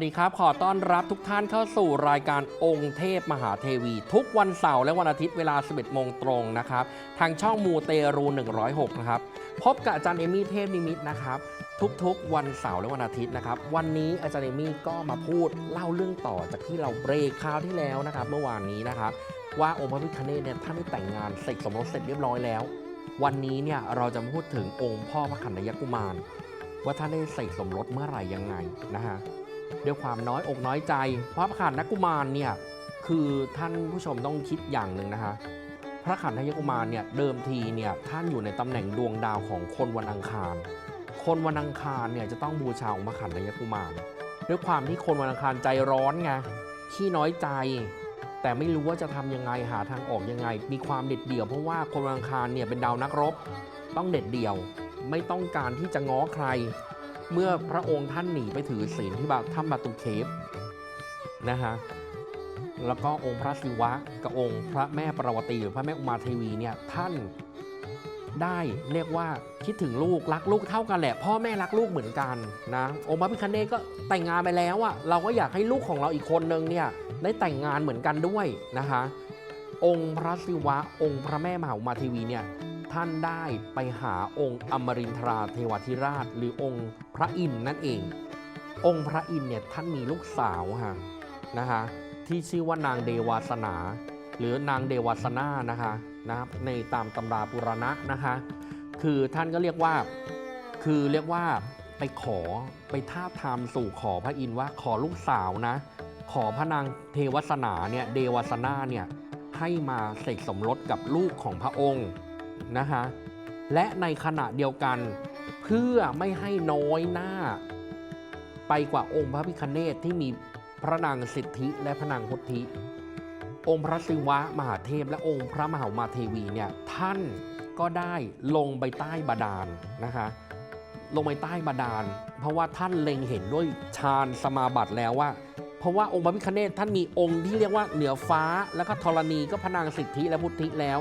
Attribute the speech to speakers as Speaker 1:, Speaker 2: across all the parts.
Speaker 1: วัสดีครับ ขอต้อนรับทุกท่านเข้าสู่รายการองค์เทพมหาเทวี ทุกวันเสาร์และวันอาทิตย์เวลา 11โมงตรงนะครับ ทางช่องมูเตรู 106 นะครับ พบกับอาจารย์เอมี่เทพนิมิตนะครับ ทุกๆ วันเสาร์และวันอาทิตย์นะครับ วันนี้อาจารย์เอมี่ก็มาพูดเล่าเรื่องต่อจากที่เราเบรกคราวที่แล้วนะครับ เมื่อวานนี้นะครับ ว่าองค์พระพิฆเนศเนี่ยท่านได้แต่งงานเสร็จสมรสเสร็จเรียบร้อยแล้ว วันนี้เนี่ยเราจะมาพูดถึงองค์พ่อพระขันธยกุมาร ว่าท่านได้เสกสมรสเมื่อไหร่ยังไงนะฮะ ด้วยความน้อยอกน้อยใจพระขันธกุมารเนี่ยคือท่านผู้ชมต้องคิดอย่างหนึ่งนะคะ พระขันธยกุมารเนี่ยเดิมทีเนี่ยท่านอยู่ในตำแหน่งดวงดาวของคนวันอังคาร คนวันอังคารเนี่ยจะต้องบูชาองค์พระขันธยกุมาร ด้วยความที่คนวันอังคารใจร้อนไงขี้น้อยใจ แต่ไม่รู้ว่าจะทำยังไงหาทางออกยังไง มีความเด็ดเดี่ยวเพราะว่าคนวันอังคารเนี่ยเป็นดาวนักรบ ต้องเด็ดเดี่ยว ไม่ต้องการที่จะง้อใคร เมื่อพระองค์ท่านหนีไปถือศีลที่บาถ้ำบาตุเคฟนะฮะแล้วก็องค์พระศิวะกับองค์พระแม่ปรวตีหรือพระแม่อุมาเทวีเนี่ยท่านได้เรียกว่าคิดถึงลูกรักลูกเท่ากันแหละ พ่อแม่รักลูกเหมือนกันนะองค์พระพิคเนตก็แต่งงานไปแล้วอะเราก็อยากให้ลูกของเราอีกคนนึงเนี่ยได้แต่งงานเหมือนกันด้วยนะคะ องค์พระศิวะ องค์พระแม่มหาอุมาเทวีเนี่ย ท่านได้ไปหาองค์อมรินทราเทวทิราช หรือองค์พระอินทร์นั่นเอง องค์พระอินทร์เนี่ยท่านมีลูกสาวฮะนะคะที่ชื่อว่านางเดวาสนา หรือนางเดวาสนานะคะนะครับในตามตำราปุรณะนะคะคือท่านก็เรียกว่าคือเรียกว่าไปขอไปท้าทามสู่ขอพระอินทร์ว่าขอลูกสาวนะ ขอพระนางเทวสนาเนี่ยเดวสนาเนี่ยให้มาเสกสมรสกับลูกของพระองค์ นะคะและในขณะเดียวกัน เพื่อไม่ให้น้อยหน้า ไปกว่าองค์พระพิคเนตที่มีพระนางสิทธิและพระนางพุทธิ องค์พระศิวะมหาเทพ และองค์พระมหามาเทวีเนี่ยท่านก็ได้ลงไปใต้บาดาลนะคะลงไปใต้บาดาล เพราะว่าท่านเล็งเห็นด้วยฌานสมาบัติแล้วว่า เพราะว่าองค์พระพิคเนตท่านมีองค์ที่เรียกว่าเหนือฟ้า แล้วก็ธรณีก็พระนางสิทธิและพุทธิแล้ว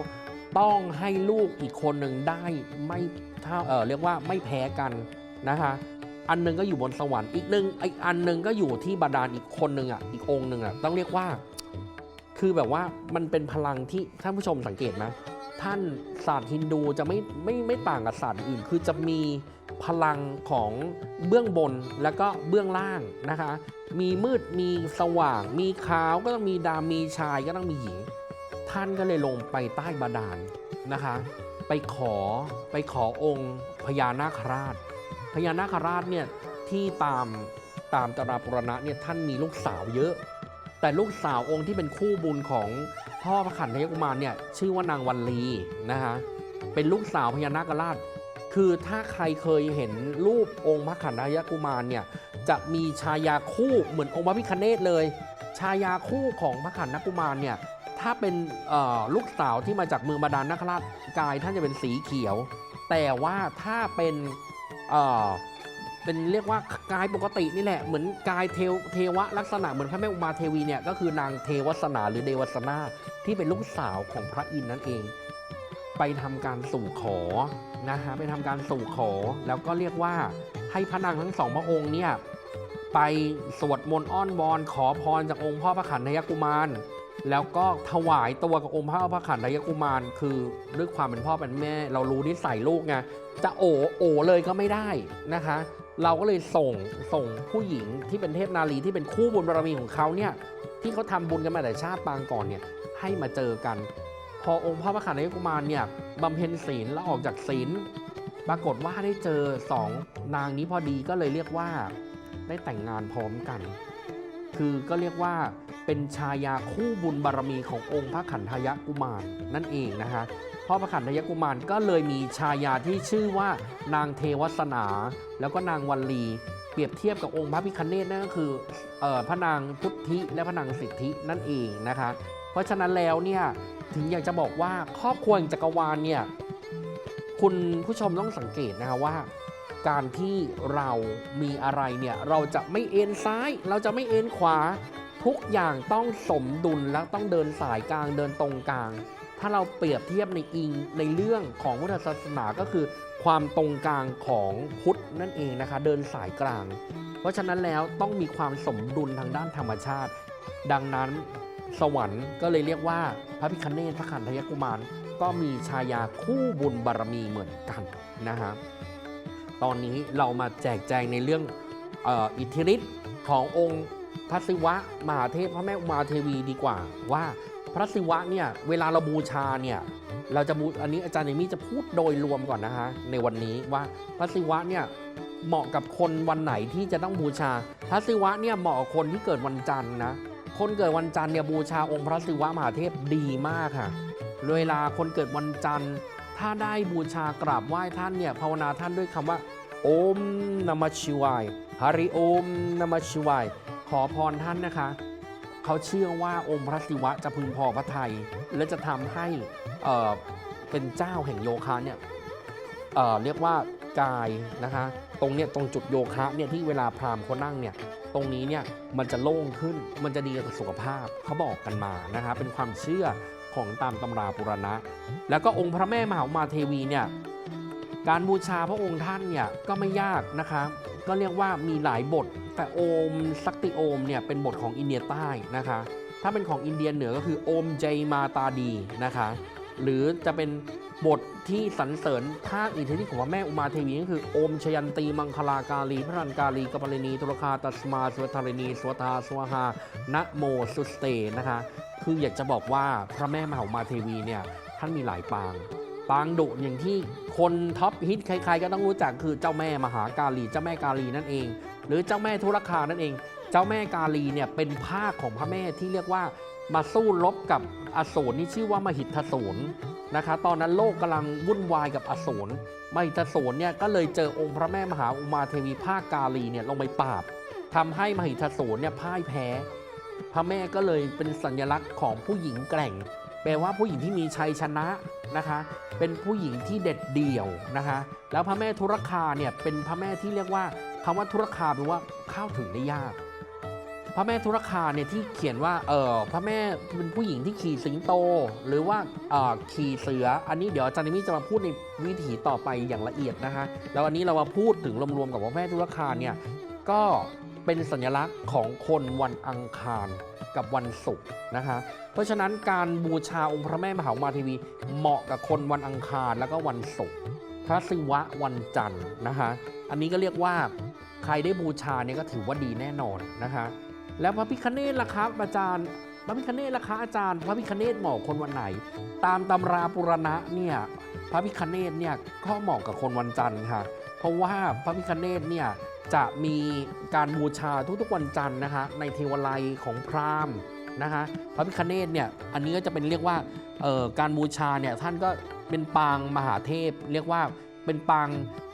Speaker 1: ต้องให้ลูกอีกคนหนึ่งได้ไม่เท่าเออเรียกว่าไม่แพ้กันนะคะอันหนึงก็อยู่บนสวรรค์อีกหนึ่งอีกอันหนึงก็อยู่ที่บาดาลอีกคนหนึ่งอะอีกองค์หนึ่งอะต้องเรียกว่า คือแบบว่ามันเป็นพลังที่ท่านผู้ชมสังเกตไหมท่านศาสตร์ฮินดูจะไม่ไม่ไม่ต่างกับศาสตร์อื่น คือจะมีพลังของเบื้องบนแล้วก็เบื้องล่างนะคะ มีมืดมีสว่าง มีขาวก็ต้องมีดำมีชายก็ต้องมีหญิง ท่านก็เลยลงไปใต้บาดาลนะคะ ไปขอไปขอองค์พญานาคราช พญานาคราชเนี่ยที่ตามตามตราปุรณะเนี่ยท่านมีลูกสาวเยอะ แต่ลูกสาวองค์ที่เป็นคู่บุญของพ่อพระขันธยกุมารเนี่ยชื่อว่านางวันลีนะคะเป็นลูกสาวพญานาคราช คือถ้าใครเคยเห็นรูปองค์พระขันธยกุมารเนี่ยจะมีชายาคู่เหมือนองค์พระพิคเนตเลย ชายาคู่ของพระขันธกุมารเนี่ย ถ้าเป็นลูกสาวที่มาจากเมืองบาดาลนาคราชกายท่านจะเป็นสีเขียว แต่ว่าถ้าเป็นเป็นเรียกว่ากายปกตินี่แหละเหมือนกายเทวเทวะลักษณะเหมือนพระแม่อุมาเทวีเนี่ยก็คือนางเทวสนาหรือเดวสนาที่เป็นลูกสาวของพระอินทร์นั่นเอง ไปทำการสู่ขอนะฮะไปทำการสู่ขอแล้วก็เรียกว่าให้พระนางทั้งสองพระองค์เนี่ยไปสวดมนต์อ้อนวอนขอพรจากองค์พ่อพระขันธยกุมาร แล้วก็ถวายตัวกับองค์พระพระขันธยกุมาร คือด้วยความเป็นพ่อเป็นแม่ เรารู้นิสัยลูกไงจะโอโอเลยก็ไม่ได้นะคะ เราก็เลยส่งส่งผู้หญิงที่เป็นเทพนารีที่เป็นคู่บุญบารมีของเขาเนี่ยที่เขาทำบุญกันมาแต่ชาติปางก่อนเนี่ยให้มาเจอกัน พอองค์พระพระขันธยกุมารเนี่ยบำเพ็ญศีลแล้วออกจากศีลปรากฏว่าได้เจอสองนางนี้พอดีก็เลยเรียกว่าได้แต่งงานพร้อมกัน คือก็เรียกว่าเป็นชายาคู่บุญบารมีขององค์พระขันธยกุมารนั่นเองนะคะพ่อพระขันธยกุมารก็เลยมีชายาที่ชื่อว่านางเทวสนา แล้วก็นางวัลลีเปรียบเทียบกับองค์พระพิคเนตนั่นก็คือออพระนางพุทธิและพระนางสิทธินั่นเองนะคะ เพราะฉะนั้นแล้วเนี่ยถึงอยากจะบอกว่าครอบครัวจักรวาลเนี่ยคุณผู้ชมต้องสังเกตนะคะว่า การที่เรามีอะไรเนี่ย เราจะไม่เอ็นซ้าย เราจะไม่เอ็นขวา ทุกอย่างต้องสมดุลและต้องเดินสายกลางเดินตรงกลาง ถ้าเราเปรียบเทียบในอิงในเรื่องของพุทธศาสนาก็คือ ความตรงกลางของพุทธนั่นเองนะคะ เดินสายกลาง เพราะฉะนั้นแล้วต้องมีความสมดุลทางด้านธรรมชาติ ดังนั้นสวรรค์ก็เลยเรียกว่าพระพิคเนศพระขันธยกุมารก็มีชายาคู่บุญบารมีเหมือนกันนะฮะ ตอนนี้เรามาแจกแจงในเรื่องอออิทธิฤทธิ์ขององค์พระศิวะมหาเทพพระแม่อุมาเทวีดีกว่า ว่าพระศิวะเนี่ยเวลาเราบูชาเนี่ยเราจะบูอันนี้อาจารย์เอมี่จะพูดโดยรวมก่อนนะฮะในวันนี้ว่าพระศิวะเนี่ยเหมาะกับคนวันไหนที่จะต้องบูชา พระศิวะเนี่ยเหมาะกับคนที่เกิดวันจันทร์นะคนเกิดวันจันทร์เนี่ยบูชาองค์พระศิวะมหาเทพดีมากค่ะ เวลาคนเกิดวันจันทร์ ถ้าได้บูชากราบไหว้ท่านเนี่ยภาวนาท่านด้วยคำว่า โอมนมัชชิวายฮาริโอมนมัชชิวายขอพรท่านนะคะ เขาเชื่อว่าองค์พระศิวะจะพึงพอพระไทย และจะทำให้เอ่อเป็นเจ้าแห่งโยคะเนี่ยเเรียกว่ากายนะคะ ตรงเนี้ยตรงจุดโยคะเนี่ยที่เวลาพราหมณ์เขานั่งเนี่ยตรงนี้เนี่ยมันจะโล่งขึ้นมันจะดีกับสุขภาพเขาบอกกันมานะคะเป็นความเชื่อ ของตามตำราปุรณะ แล้วก็องค์พระแม่มหาอุมาเทวีเนี่ยการบูชาพระองค์ท่านเนี่ยก็ไม่ยากนะคะ ก็เรียกว่ามีหลายบท แต่โอมสักติโอมเนี่ยเป็นบทของอินเดียใต้นะคะ ถ้าเป็นของอินเดียเหนือก็คือโอมเจมาตาดีนะคะ หรือจะเป็นบทที่สรรเสริญภาคอิทธิฤทธิของพระแม่อุมาเทวีก็คือโอมชยันตีมังคลากาลีพระรันกาลีกปลินีตุรคาตัสมาสวทารินีสวทาสวหานะโมสุสเตนะคะ คืออยากจะบอกว่าพระแม่มหาอุมาเทวีเนี่ยท่านมีหลายปางปางดุอย่างที่คนท็อปฮิตใครๆก็ต้องรู้จักคือเจ้าแม่มหากาลีเจ้าแม่กาลีนั่นเอง หรือเจ้าแม่ธุรคานั่นเอง เจ้าแม่กาลีเนี่ยเป็นภาคของพระแม่ที่เรียกว่า มาสู้รบกับอสูรที่ชื่อว่ามหิทธสูรนะคะตอนนั้นโลกกำลังวุ่นวายกับอสูรมหิทธสูรเนี่ยก็เลยเจอองค์พระแม่มหาอุมาเทวีภาคกาลีเนี่ยลงไปปราบทำให้มหิทธสูรเนี่ยพ่ายแพ้ พระแม่ก็เลยเป็นสัญลักษณ์ของผู้หญิงแกร่ง แปลว่าผู้หญิงที่มีชัยชนะนะคะ เป็นผู้หญิงที่เด็ดเดี่ยวนะคะ แล้วพระแม่ธุรคาเนี่ยเป็นพระแม่ที่เรียกว่าคำว่าธุรคาแปลว่าเข้าถึงได้ยาก พระแม่ธุรคาเนี่ยที่เขียนว่าเออพระแม่เป็นผู้หญิงที่ขี่สิงโต หรือว่าเออขี่เสือ อันนี้เดี๋ยวอาจารย์นิมิจะมาพูดในวิถีต่อไปอย่างละเอียดนะคะแล้วอันนี้เรามาพูดถึงรวมๆกับพระแม่ธุรคาเนี่ยก็เป็นสัญลักษณ์ของคนวันอังคารกับวันศุกร์นะคะ เพราะฉะนั้นการบูชาองค์พระแม่มหาอุมาเทวีเหมาะกับคนวันอังคารแล้วก็วันศุกร์พระศิวะวันจันทร์นะคะอันนี้ก็เรียกว่าใครได้บูชาเนี่ยก็ถือว่าดีแน่นอนนะคะ แล้วพระพิคเนตล่ะครับอาจารย์ พระพิคเนตล่ะคะอาจารย์ พระพิคเนตเหมาะคนวันไหน ตามตำราปุรณะเนี่ยพระพิคเนตเนี่ยก็เหมาะกับคนวันจันทร์ค่ะ เพราะว่าพระพิคเนตเนี่ยจะมีการบูชาทุกๆวันจันทร์นะคะในเทวไลยของพราหมณ์นะคะพระพิคเนตเนี่ยอันนี้ก็จะเป็นเรียกว่าการบูชาเนี่ยท่านก็เป็นปางมหาเทพ เรียกว่าเป็นปาง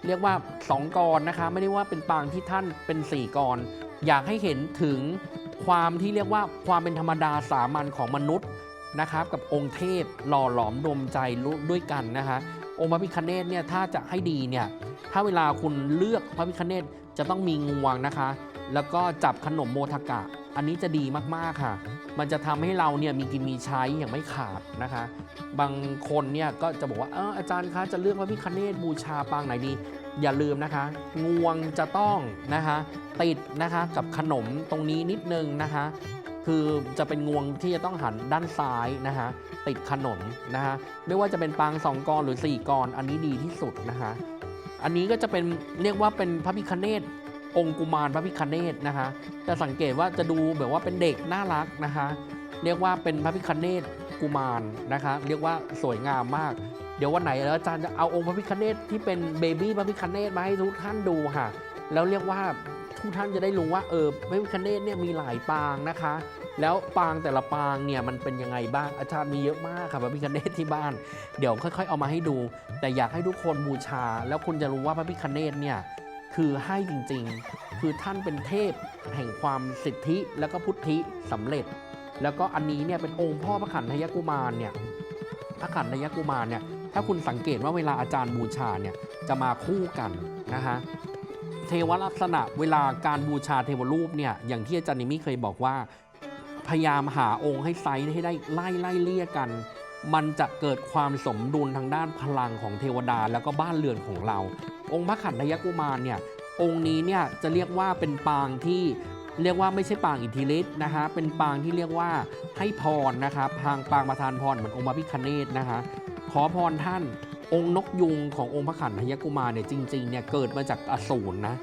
Speaker 1: เรียกว่าสองกรนะคะไม่ได้ว่าเป็นปางที่ท่านเป็นสี่กร อยากให้เห็นถึงความที่เรียกว่าความเป็นธรรมดาสามัญของมนุษย์นะครับ กับองค์เทพหล่อหลอมดมใจด้วยกันนะคะองค์พระพิคเนตเนี่ยถ้าจะให้ดีเนี่ยถ้าเวลาคุณเลือกพระพิคเนตจะต้องมีงวงนะคะ แล้วก็จับขนมโมทกะ อันนี้จะดีมากๆค่ะ มันจะทำให้เราเนี่ยมีกินมีใช้อย่างไม่ขาดนะคะ บางคนเนี่ยก็จะบอกว่าเอออาจารย์คะจะเลือกพระพิคเนตบูชาปางไหนดี อย่าลืมนะคะ งวงจะต้องนะคะติดนะคะกับขนมตรงนี้นิดนึงนะคะ คือจะเป็นงวงที่จะต้องหันด้านซ้ายนะคะติดขนมนะคะไม่ว่าจะเป็นปางสองกรหรือสี่กรอันนี้ดีที่สุดนะคะอันนี้ก็จะเป็นเรียกว่าเป็นพระพิคเนตองค์กุมารพระพิคเนตนะคะจะสังเกตว่าจะดูแบบว่าเป็นเด็กน่ารักนะคะ เรียกว่าเป็นพระพิคเนตกุมารนะคะ เรียกว่าสวยงามมาก เดี๋ยววันไหนแล้วอาจารย์จะเอาองค์พระพิคเนตที่เป็นเบบี้พระพิคเนตมาให้ทุกท่านดูค่ะ แล้วเรียกว่าทุกท่านจะได้รู้ว่าเออพระพิคเนตเนี่ยมีหลายปางนะคะ แล้วปางแต่ละปางเนี่ยมันเป็นยังไงบ้างอาจารย์มีเยอะมากค่ะพระพิคเนตที่บ้าน เดี๋ยวค่อยๆ เอามาให้ดู แต่อยากให้ทุกคนบูชา แล้วคุณจะรู้ว่าพระพิคเนตเนี่ยคือให้จริงๆ คือท่านเป็นเทพแห่งความสิทธิแล้วก็พุทธิสำเร็จ แล้วก็อันนี้เนี่ยเป็นองค์พ่อพระขันธยกุมารเนี่ยพระขันธยกุมารเนี่ย ถ้าคุณสังเกตว่าเวลาอาจารย์บูชาเนี่ยจะมาคู่กันนะคะเทวลักษณะเวลาการบูชาเทวรูปเนี่ยอย่างที่อาจารย์นิมิเคยบอกว่า พยายามหาองค์ให้ไซส์ให้ได้ไล่ไล่เลี่ยกัน มันจะเกิดความสมดุลทางด้านพลังของเทวดาแล้วก็บ้านเรือนของเรา องค์พระขันธยกุมารเนี่ยองค์นี้เนี่ยจะเรียกว่าเป็นปางที่เรียกว่าไม่ใช่ปางอิทธิฤทธิ์นะฮะเป็นปางที่เรียกว่าให้พรนะครับพางปางประทานพรเหมือนองค์พระพิคเนตนะคะ อพรท่าน องค์นกยุงขององค์พระขันธยกุมารเนี่ยจริงๆเนี่ยเกิดมาจากอสูรนะ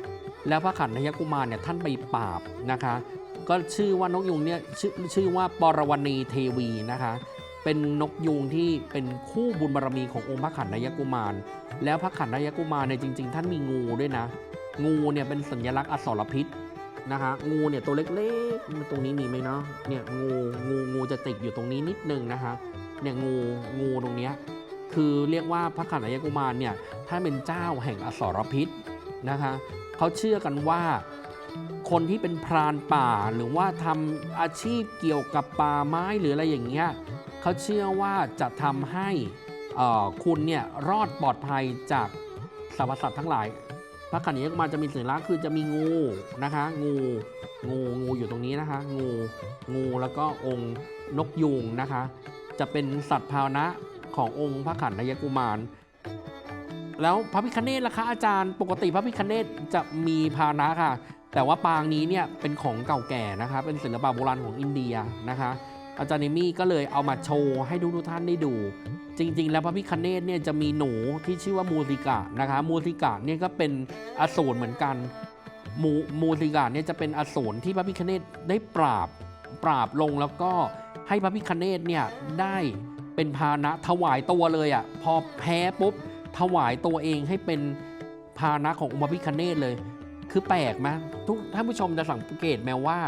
Speaker 1: แล้วพระขันธยกุมารเนี่ยท่านไปปราบนะคะ ก็ชื่อว่านกยุงเนี่ยชื่อชื่อว่าปรวณีเทวีนะคะ เป็นนกยุงที่เป็นคู่บุญบารมีขององค์พระขันธยกุมาร แล้วพระขันธยกุมารเนี่ยจริง ๆ ท่านมีงูด้วยนะ งูเนี่ยเป็นสัญลักษณ์อสรพิษนะคะงูเนี่ยตัวเล็กๆตรงนี้มีไหมเนาะเนี่ยงูงูงูจะติดอยู่ตรงนี้นิดนึงนะคะเนี่ยงูงูตรงเนี้ย คือเรียกว่าพระขันธยกุมารเนี่ยท่านเป็นเจ้าแห่งอสรพิษนะคะเขาเชื่อกันว่าคนที่เป็นพรานป่าหรือว่าทำอาชีพเกี่ยวกับป่าไม้หรืออะไรอย่างเงี้ยเขาเชื่อว่าจะทำให้คุณเนี่ยรอดปลอดภัยจากสรรพสัตว์ทั้งหลายพระขันธ์กุมารจะมีสัญลักษณ์คือจะมีงูนะคะงูงูงูอยู่ตรงนี้นะคะ งูงูแล้วก็องค์นกยูงนะคะ จะเป็นสัตว์พาหนะ ขององค์พระขันธยกุมาร แล้วพระพิคเนตล่ะคะอาจารย์ ปกติพระพิคเนตจะมีพานะค่ะ แต่ว่าปางนี้เนี่ยเป็นของเก่าแก่นะคะ เป็นศิลปะโบราณของอินเดียนะคะ อาจารย์เนมี่ก็เลยเอามาโชว์ให้ทุกท่านได้ดู จริง ๆ แล้วพระพิคเนตเนี่ยจะมีหนูที่ชื่อว่ามูสิกะนะคะ มูสิกะเนี่ยก็เป็นอสูรเหมือนกันมูมูสิกะเนี่ยจะเป็นอสูรที่พระพิคเนตได้ปราบปราบลงแล้วก็ให้พระพิคเนตเนี่ยได้ เป็นพาหนะถวายตัวเลยอะ่ะพอแพ้ปุ๊บถวายตัวเองให้เป็นพาหนะขององค์พระพิคเนตเลย คือแปลกไหมทุกท่านผู้ชมจะสังเกตไหมว่า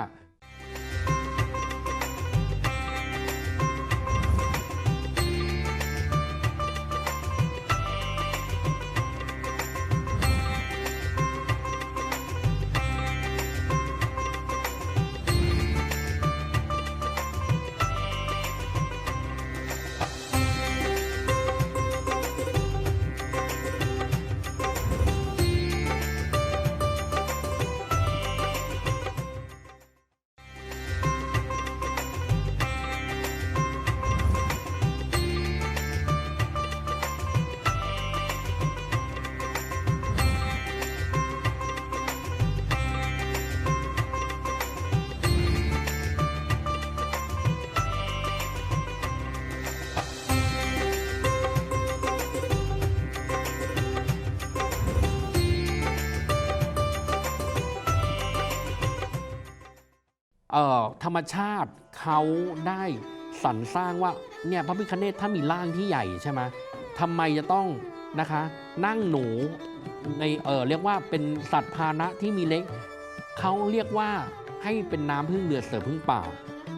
Speaker 1: อ่อธรรมชาติเขาได้สรรสร้างว่าเนี่ยพระพิคเนตถ้ามีร่างที่ใหญ่ใช่ไหมทำไมจะต้องนะคะนั่งหนูในเออเรียกว่าเป็นสัตว์พาหนะที่มีเล็กเขาเรียกว่าให้เป็นน้ำพึ่งเรือเสือพึ่งป่า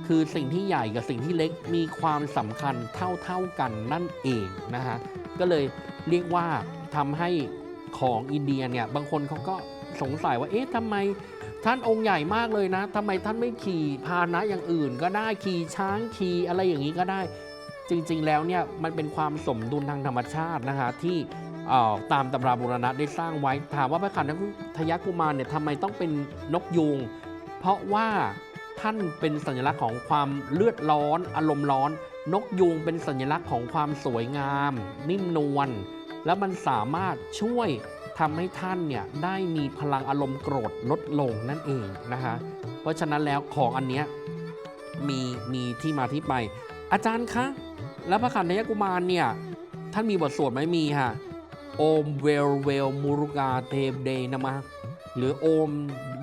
Speaker 1: คือสิ่งที่ใหญ่กับสิ่งที่เล็กมีความสำคัญเท่าๆกันนั่นเองนะฮะก็เลยเรียกว่าทำให้ของอินเดียเนี่ยบางคนเขาก็สงสัยว่าเอ๊ะทำไม ท่านองค์ใหญ่มากเลยนะทำไมท่านไม่ขี่พาหนะอย่างอื่น ก็ได้ขี่ช้างขี่อะไรอย่างนี้ก็ได้ จริงๆแล้วเนี่ยมันเป็นความสมดุลทางธรรมชาตินะคะที่ออตามตำราบุรณะได้สร้างไว้ ถามว่าพระขันธยกุมารเนี่ยทำไมต้องเป็นนกยูงเพราะว่าท่านเป็นสัญลักษณ์ของความเลือดร้อน อารมณ์ร้อน นกยูงเป็นสัญลักษณ์ของความสวยงาม นิ่มนวล แล้วมันสามารถช่วยทำให้ท่านเนี่ยได้มีพลังอารมณ์โกรธลดลงนั่นเองนะคะเพราะฉะนั้นแล้วของอันเนี้ยมีมีที่มาที่ไป อาจารย์คะแล้วพระขันธยกุมารเนี่ยท่านมีบทสวดไหมมีค่ะโอมเวลเวลมุรุกาเทเดนมะหรือโอม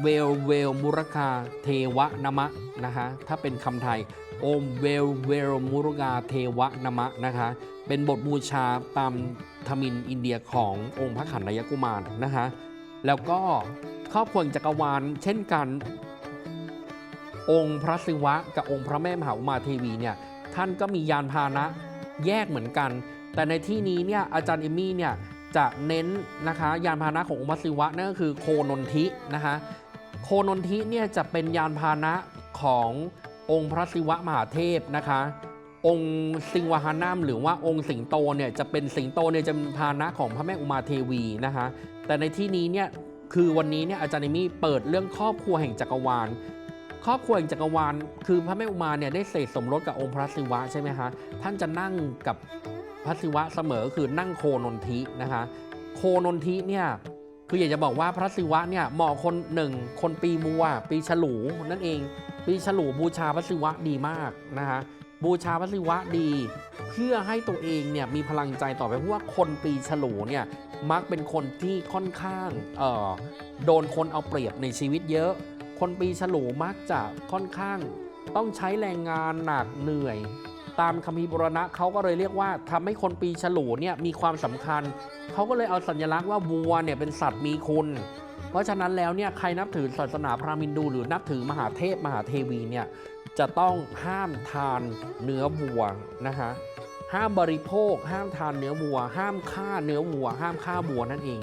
Speaker 1: เวลเวลมุรคาเทวะนมะนะคะถ้าเป็นคำไทยโอมเวลเวลมุรุกาเทวะนมะนะคะเป็นบทบูชาตาม ธมินอินเดียขององค์พระขันยกุมารนะคะแล้วก็ครอบครัวงจักรวาลเช่นกัน องค์พระศิวะกับองค์พระแม่มหาอุมาเทวีเนี่ยท่านก็มียานพาหนะแยกเหมือนกัน แต่ในที่นี้เนี่ยอาจารย์เอมี่เนี่ยจะเน้นนะคะยานพาหนะขององค์พระศิวะนั่นก็คือโคนนทินะคะโคนนทิเนี่ยจะเป็นยานพาหนะขององค์พระศิวะมหาเทพนะคะ องค์สิงวหานามหรือว่าองค์สิงโตเนี่ยจะเป็นสิงโตเนี่ยจะเป็นพานะของพระแม่อุมาเทวีนะคะแต่ในที่นี้เนี่ยคือวันนี้เนี่ยอาจารย์เอมี่เปิดเรื่องครอบครัวแห่งจักรวาล ครอบครัวแห่งจักรวาล คือพระแม่อุมาเนี่ยได้เสกสมรสกับองค์พระศิวะใช่ไหมคะท่านจะนั่งกับพระศิวะเสมอคือนั่งโคนนทินะคะโคนนทิเนี่ยคืออยากจะบอกว่าพระศิวะเนี่ยเหมาะคนหนึ่งคนปีมัวปีฉลูนั่นเอง ปีฉลูบูชาพระศิวะดีมากนะคะ บูชาพระศิวะดี เพื่อให้ตัวเองเนี่ยมีพลังใจต่อไปเพราะว่าคนปีฉลูเนี่ยมักเป็นคนที่ค่อนข้างเอ่อโดนคนเอาเปรียบในชีวิตเยอะ คนปีฉลูมักจะค่อนข้างต้องใช้แรงงานหนักเหนื่อย ตามคัมภีบุรณะเขาก็เลยเรียกว่าทำให้คนปีฉลูเนี่ยมีความสำคัญ เขาก็เลยเอาสัญลักษณ์ว่าวัวเนี่ยเป็นสัตว์มีคุณ เพราะฉะนั้นแล้วเนี่ยใครนับถือศาสนาพราหมณ์ฮินดูหรือนับถือมหาเทพมหาเทวีเนี่ย จะต้องห้ามทานเนื้อวัวนะคะห้ามบริโภค ห้ามทานเนื้อวัว ห้ามฆ่าเนื้อวัว ห้ามฆ่าวัวนั่นเอง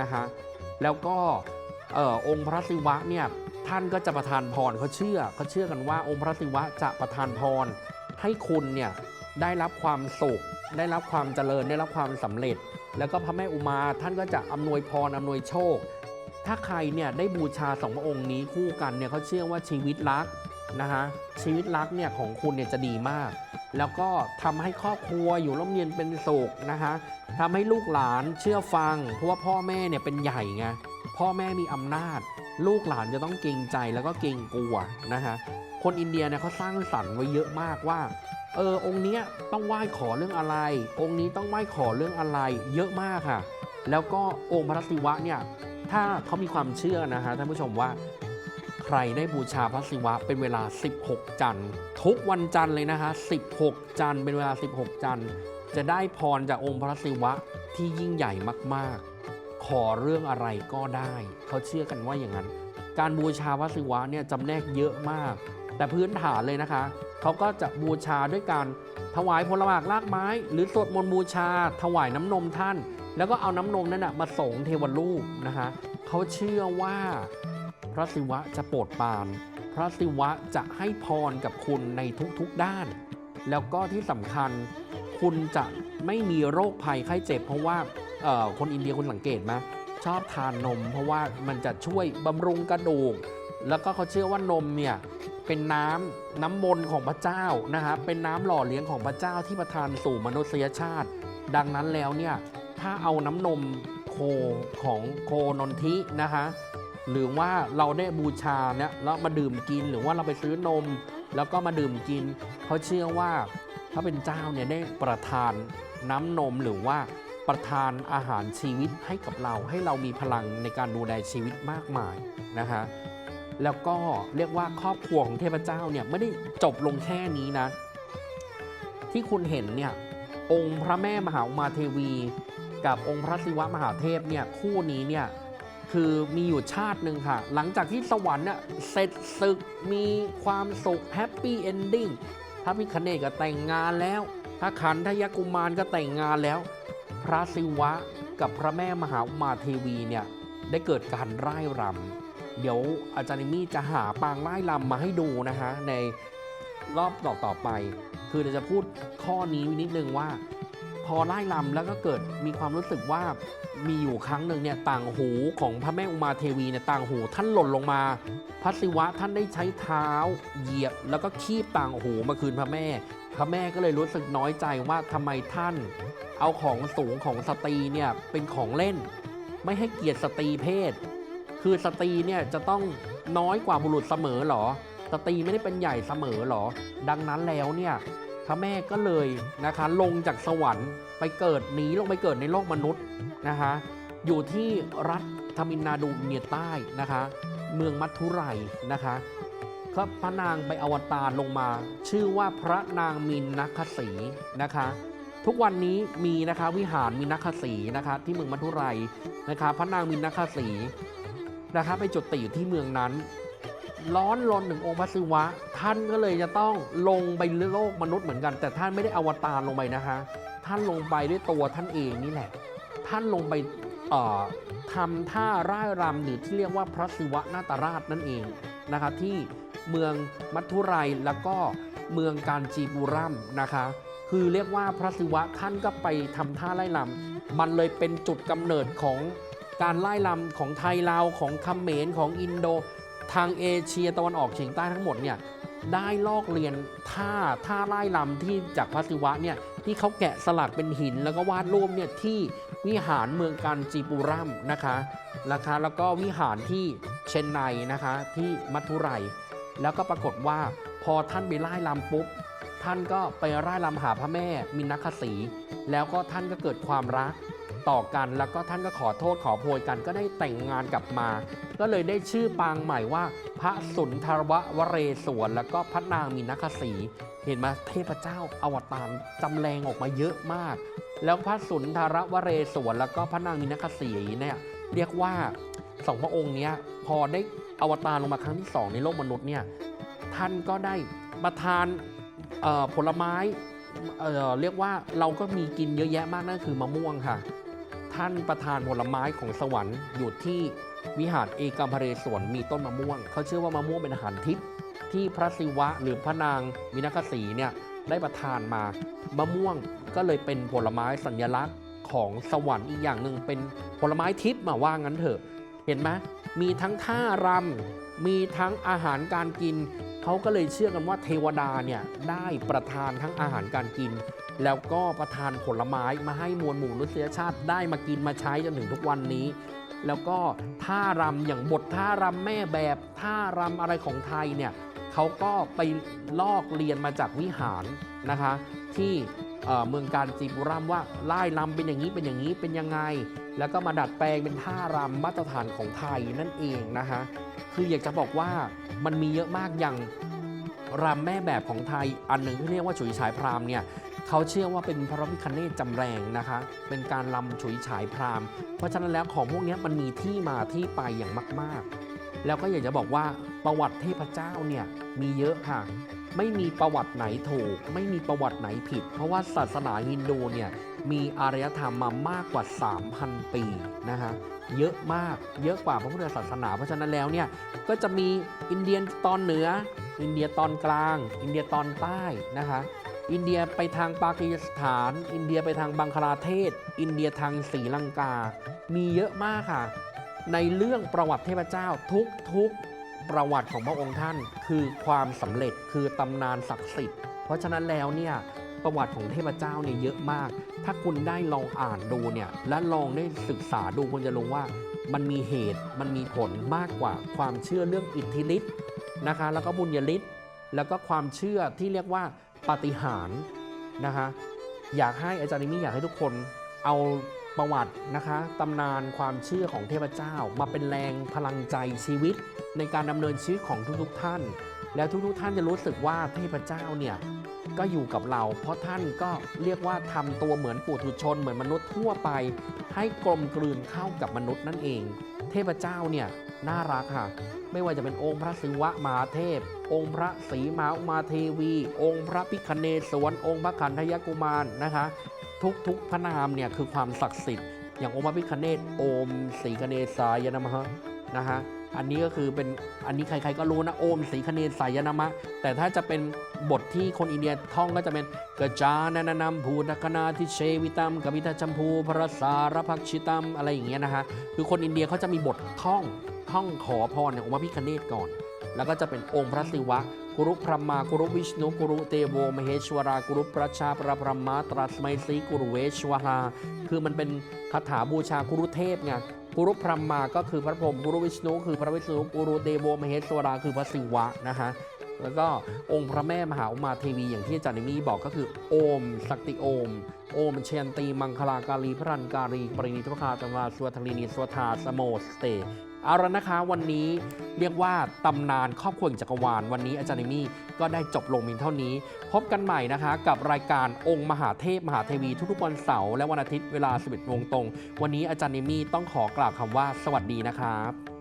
Speaker 1: นะคะแล้วก็ออองค์พระศิวะเนี่ยท่านก็จะประทานพรเขาเชื่อเขาเชื่อกันว่าองค์พระศิวะจะประทานพรให้คุณเนี่ยได้รับความสุข ได้รับความเจริญได้รับความสำเร็จ แล้วก็พระแม่อุมาท่านก็จะอำนวยพรอำนวยโชค ถ้าใครเนี่ยได้บูชาสองพระองค์นี้คู่กันเนี่ยเขาเชื่อว่าชีวิตรัก นะฮะชีวิตรักเนี่ยของคุณเนี่ยจะดีมาก แล้วก็ทำให้ครอบครัวอยู่ร่มเย็นเป็นสุขนะคะทำให้ลูกหลานเชื่อฟัง เพราะว่าพ่อแม่เนี่ยเป็นใหญ่ไงพ่อแม่มีอำนาจ ลูกหลานจะต้องเกรงใจแล้วก็เกรงกลัวนะฮะคนอินเดียเนี่ยเขาสร้างสรรค์ไว้เยอะมากว่าเออองค์เนี้ยต้องไหว้ขอเรื่องอะไร องค์นี้ต้องไหว้ขอเรื่องอะไร เยอะมากค่ะ แล้วก็องค์พระศิวะเนี่ยถ้าเขามีความเชื่อนะฮะท่านผู้ชมว่า รได้บูชาพระศิวะเป็นเวลา 16 จันทร์ ทุกวันจันทร์เลยนะฮะ 16 จันทร์เป็นเวลา 16 จันทร์ จะได้พรจากองค์พระศิวะที่ยิ่งใหญ่มากๆ ขอเรื่องอะไรก็ได้ เขาเชื่อกันว่าอย่างนั้น การบูชาพระศิวะเนี่ยจำแนกเยอะมาก แต่พื้นฐานเลยนะคะ เขาก็จะบูชาด้วยการถวายผลหมากรากไม้ หรือสวดมนต์บูชา ถวายน้ำนมท่าน แล้วก็เอาน้ำนมนั้นนะมาส่งเทวรูปนะคะเขาเชื่อว่า พระศิวะจะโปรดปราน พระศิวะจะให้พรกับคุณในทุกๆด้าน แล้วก็ที่สำคัญคุณจะไม่มีโรคภัยไข้เจ็บ เพราะว่าคนอินเดียคุณสังเกตไหมชอบทานนม เพราะว่ามันจะช่วยบำรุงกระดูก แล้วก็เขาเชื่อว่านมเนี่ยเป็นน้ำน้ำมนต์ของพระเจ้านะครับเป็นน้ำหล่อเลี้ยงของพระเจ้าที่ประทานสู่มนุษยชาติ ดังนั้นแล้วเนี่ยถ้าเอาน้ำนมโคของโคนนทินะคะ หรือว่าเราได้บูชาเนี่ยแล้วมาดื่มกินหรือว่าเราไปซื้อนม แล้วก็มาดื่มกินเขาเชื่อว่าพระเป็นเจ้าเนี่ยได้ประทานน้ำนมหรือว่าประทานอาหารชีวิตให้กับเราให้เรามีพลังในการดูแลชีวิตมากมายนะคะแล้วก็เรียกว่าครอบครัวของเทพเจ้าเนี่ยไม่ได้จบลงแค่นี้นะ ที่คุณเห็นเนี่ยองค์พระแม่มหาอุมาเทวี กับองค์พระศิวะมหาเทพเนี่ยคู่นี้เนี่ย คือมีอยู่ชาติหนึ่งค่ะ หลังจากที่สวรรค์เนี่ยเสร็จศึกมีความสุขแฮปปี้เอนดิ้งพระพิคเนตก็แต่งงานแล้วพระขันธยกุมารก็แต่งงานแล้ว พระศิวะกับพระแม่มหาอุมาเทวีเนี่ยได้เกิดการร่ายรำเดี๋ยวอาจารย์นิมี่จะหาปางไล่ลำมาให้ดูนะฮะในรอบต่อต่อไป คือเราจะพูดข้อนี้นิดนึงว่า พอไล่ลำแล้วก็เกิดมีความรู้สึกว่ามีอยู่ครั้งหนึ่งเนี่ยต่างหูของพระแม่อุมาเทวีเนี่ยต่างหูท่านหล่นลงมา พระศิวะท่านได้ใช้เท้าเหยียบ แล้วก็คีบต่างหูมาคืนพระแม่ พระแม่ก็เลยรู้สึกน้อยใจว่าทำไมท่าน เอาของสูงของสตรีเนี่ยเป็นของเล่น ไม่ให้เกียรติสตรีเพศ คือสตรีเนี่ยจะต้องน้อยกว่าบุรุษเสมอเหรอ สตรีไม่ได้เป็นใหญ่เสมอเหรอ ดังนั้นแล้วเนี่ย พระแม่ก็เลยนะคะลงจากสวรรค์ไปเกิดหนีลงไปเกิดในโลกมนุษย์นะคะอยู่ที่รัฐทมินนาดูเนียใต้นะคะ เมืองมัทุไรนะคะก็พระนางไปอวตารลงมา ชื่อว่าพระนางมินนัคสีนะคะ ทุกวันนี้มีนะคะวิหารมินคสีนะคะที่เมืองมัทุไรนะคะ พระนางมินนคสีนะคะไปจุติอยู่ที่เมืองนั้น ร้อนรนถึงองค์พระศิวะ ท่านก็เลยจะต้องลงไปโลกมนุษย์เหมือนกัน แต่ท่านไม่ได้อวตารลงไปนะคะ ท่านลงไปด้วยตัวท่านเองนี่แหละ ท่านลงไปทำท่าร่ายรำหรือที่เรียกว่าพระศิวะนาตราชนั่นเองนะคะที่เมืองมัทุไรแล้วก็เมืองการจีบุรัมนะคะ คือเรียกว่าพระศิวะท่านก็ไปทำท่าไล่ลำมันเลยเป็นจุดกำเนิดของการไล่ลำของไทยลาวของเขมรของอินโด ทางเอเชียตะวันออกเฉียงใต้ทั้งหมดเนี่ยได้ลอกเรียนท่าท่าไล่ลำที่จากพระศิวะเนี่ยที่เขาแกะสลักเป็นหิน แล้วก็วาดรูปเนี่ยที่วิหารเมืองการจีปุรัมนะคะนะคะแล้วก็วิหารที่เชนไนนะคะที่มัทุไรแล้วก็ปรากฏว่าพอท่านไปไล่ลำปุ๊บท่านก็ไปไล่ลำหาพระแม่มินนคสีแล้วก็ท่านก็เกิดความรัก ต่อกัน แล้วก็ท่านก็ขอโทษขอโพยกันก็ได้แต่งงานกลับมา ก็เลยได้ชื่อปางใหม่ว่า พระสุนทรววเรศวรแล้วก็พระนางมินคสีเห็นไหมเทพเจ้าอวตารจำแรงออกมาเยอะมาก แล้วพระสุนทรวเรศวรแล้วก็พระนางมินคสีเนี่ยเรียกว่าสองพระองค์เนี้ยพอได้อวตารลงมาครั้งที่สองในโลกมนุษย์เนี่ยท่านก็ได้ประทานผลไม้เเรียกว่าเราก็มีกินเยอะแยะมากนั่นคือมะม่วงค่ะ ท่านประทานผลไม้ของสวรรค์อยู่ที่วิหารเอกัมพเรศวรมีต้นมะม่วง เขาเชื่อว่ามะม่วงเป็นอาหารทิพย์ที่พระศิวะหรือพระนางมินคสีเนี่ยได้ประทานมามะม่วงก็เลยเป็นผลไม้สัญลักษณ์ของสวรรค์อีกอย่างหนึ่งเป็นผลไม้ทิพย์มาว่างั้นเถอะ เห็นไหมมีทั้งท่ารำมีทั้งอาหารการกิน เขาก็เลยเชื่อกันว่าเทวดาเนี่ยได้ประทานทั้งอาหารการกิน แล้วก็ประทานผลไม้มาให้มวลหมู่มนุษยชาติได้มากินมาใช้จนถึงทุกวันนี้ แล้วก็ท่ารำอย่างบทท่ารำแม่แบบท่ารำอะไรของไทยเนี่ยเขาก็ไปลอกเรียนมาจากวิหารนะคะ ที่ เมืองการจีบุรัมว่าไล่ลำเป็นอย่างนี้เป็นอย่างนี้เป็นยังไง แล้วก็มาดัดแปลงเป็นท่ารำมาตรฐานของไทยนั่นเองนะคะคืออยากจะบอกว่ามันมีเยอะมากอย่างรำแม่แบบของไทยอันหนึ่งที่เรียกว่าฉุยฉายพรามเนี่ยเขาเชื่อว่าเป็นพระพิคเนตจำแรงนะคะ เป็นการลำฉุยฉายพรามเพราะฉะนั้นแล้วของพวกนี้มันมีที่มาที่ไปอย่างมาก ๆ แล้วก็อยากจะบอกว่าประวัติเทพเจ้าเนี่ยมีเยอะค่ะ ไม่มีประวัติไหนถูก ไม่มีประวัติไหนผิด เพราะว่าศาสนาฮินดูเนี่ยมีอารยธรรมมามากกว่า 3,000 ปีนะคะเยอะมากเยอะกว่าพระพุทธศาสนา เพราะฉะนั้นแล้วเนี่ยก็จะมีอินเดียตอนเหนือ อินเดียตอนกลาง อินเดียตอนใต้นะคะอินเดียไปทางปากีสถาน อินเดียไปทางบังคลาเทศ อินเดียทางศรีลังกา มีเยอะมากค่ะ ในเรื่องประวัติเทพเจ้าทุกทุกๆประวัติของพระองค์ท่าน คือความสำเร็จคือตำนานศักดิ์สิทธิ์ เพราะฉะนั้นแล้วเนี่ยประวัติของเทพเจ้าเนี่ยเยอะมาก ถ้าคุณได้ลองอ่านดูเนี่ยและลองได้ศึกษาดูคุณจะรู้ว่ามันมีเหตุมันมีผลมากกว่าความเชื่อเรื่องอิทธิฤทธิ์นะคะแล้วก็บุญญาฤทธิ์แล้วก็ความเชื่อที่เรียกว่าปาฏิหาริย์นะคะอยากให้อาจารย์นิมี่อยากให้ทุกคนเอา ประวัตินะคะตำนานความเชื่อของเทพเจ้า มาเป็นแรงพลังใจชีวิต ในการดำเนินชีวิตของทุกๆท่าน แล้วทุกๆท่านจะรู้สึกว่าเทพเจ้าเนี่ยก็อยู่กับเรา เพราะท่านก็เรียกว่าทำตัวเหมือนปุถุชน เหมือนมนุษย์ทั่วไป ให้กลมกลืนเข้ากับมนุษย์นั่นเอง เทพเจ้าเนี่ยน่ารักค่ะ ไม่ว่าจะเป็นองค์พระศิวะมหาเทพ องค์พระศรีมาอุมาเทวี องค์พระพิคเนศวรองค์พระขันธยกุมารนะคะ ทุกๆพระนามเนี่ยคือความศักดิ์สิทธิ์อย่างองค์พระพิคเนศโอมศรีคเนศายนมะนะฮะอันนี้ก็คือเป็นอันนี้ใครๆก็รู้นะโอมศรีคเนศายนมะ แต่ถ้าจะเป็นบทที่คนอินเดียท่องก็จะเป็นกจานานนามภูตคนาทิเชวิตัมกวิทาชัมพูพระสารพักชิตัมอะไรอย่างเงี้ยนะฮะคือคนอินเดียเขาจะมีบทท่องท่องขอพรเนี่ยองค์พระพิคเนศก่อน แล้วก็จะเป็นองค์พระศิวะ กุรุพรหมากุรุวิชนุกุรุเตโวมเหชวรากุรุประชาประพรหมาตรัสไมสีกุรุเวชวรา คือมันเป็นคาถาบูชากุรุเทพไงกุรุพรหมาก็คือพระพรหมกุรุวิชนุคือพระวิษณุกุรุเตโวมเหชวราคือพระศิวะนะฮะ แล้วก็องค์พระแม่มหาอุมาเทวีอย่างที่อาจารย์นิมี่บอกก็คือโอมสักติโอม โอมเชยนตีมังคลากาลีพระรันการีปรินิทวคาตมาสวทลินีสวทาสโมสเตเอาละนะคะวันนี้เรียกว่าตำนานครอบครัวจักรวาล วันนี้อาจารย์เอมี่ก็ได้จบลงเพียงเท่านี้ พบกันใหม่นะคะกับรายการองค์มหาเทพมหาเทวีทุกๆวันเสาร์และวันอาทิตย์เวลา 11โมงตรง วันนี้อาจารย์เอมี่ต้องขอกล่าวคำว่าสวัสดีนะครับ